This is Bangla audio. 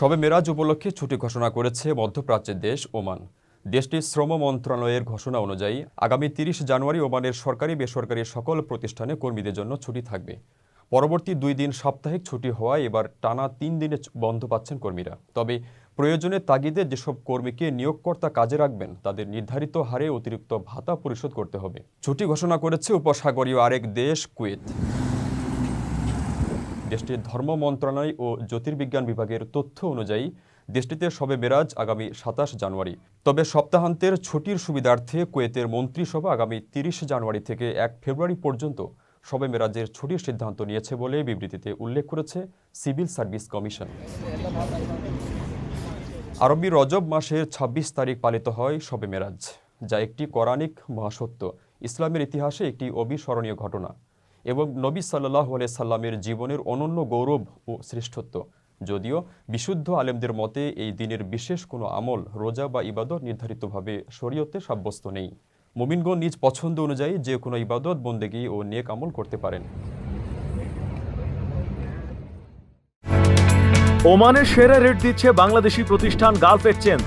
শবে মেরাজ উপলক্ষে ছুটি ঘোষণা করেছে মধ্যপ্রাচ্যের দেশ ওমান। দেশটির শ্রম মন্ত্রণালয়ের ঘোষণা অনুযায়ী আগামী তিরিশ জানুয়ারি ওমানের সরকারি বেসরকারি সকল প্রতিষ্ঠানে কর্মীদের জন্য ছুটি থাকবে। পরবর্তী দুই দিন সাপ্তাহিক ছুটি হওয়ায় এবার টানা তিন দিনে বন্ধ পাচ্ছেন কর্মীরা। তবে প্রয়োজনে তাগিদে যেসব কর্মীকে নিয়োগকর্তা কাজে রাখবেন, তাদের নির্ধারিত হারে অতিরিক্ত ভাতা পরিশোধ করতে হবে। ছুটি ঘোষণা করেছে উপসাগরীয় আরেক দেশ কুয়েত। দেশটির ধর্ম মন্ত্রণালয় ও জ্যোতির্বিজ্ঞান বিভাগের তথ্য অনুযায়ী, দেশটিতে সবে মেরাজ আগামী সাতাশ জানুয়ারি। তবে সপ্তাহান্তের ছুটির সুবিধার্থে কুয়েতের মন্ত্রিসভা আগামী তিরিশ জানুয়ারি থেকে এক ফেব্রুয়ারি পর্যন্ত সবে মেরাজের ছুটির সিদ্ধান্ত নিয়েছে বলে বিবৃতিতে উল্লেখ করেছে সিভিল সার্ভিস কমিশন। আরবি রজব মাসের ২৬ তারিখ পালিত হয় শবে মেরাজ, যা একটি কোরআনিক মহাসত্য। ইসলামের ইতিহাসে একটি অবিস্মরণীয় ঘটনা। এবং নবী সাল্লাহ সাল্লামের জীবনের অনন্য গৌরব ও শ্রেষ্ঠত্ব। যদিও বিশুদ্ধ আলেমদের মতে এই দিনের বিশেষ কোনো আমল, রোজা বা ইবাদত নির্ধারিতভাবে শরীয়তে সাব্যস্ত নেই। মুমিনগণ নিজ পছন্দ অনুযায়ী যে কোনো ইবাদত, বন্দেগী ও নেক আমল করতে পারেন। ওমানের সেরা রেট দিচ্ছে বাংলাদেশি প্রতিষ্ঠান গালফ এক্সচেঞ্জ।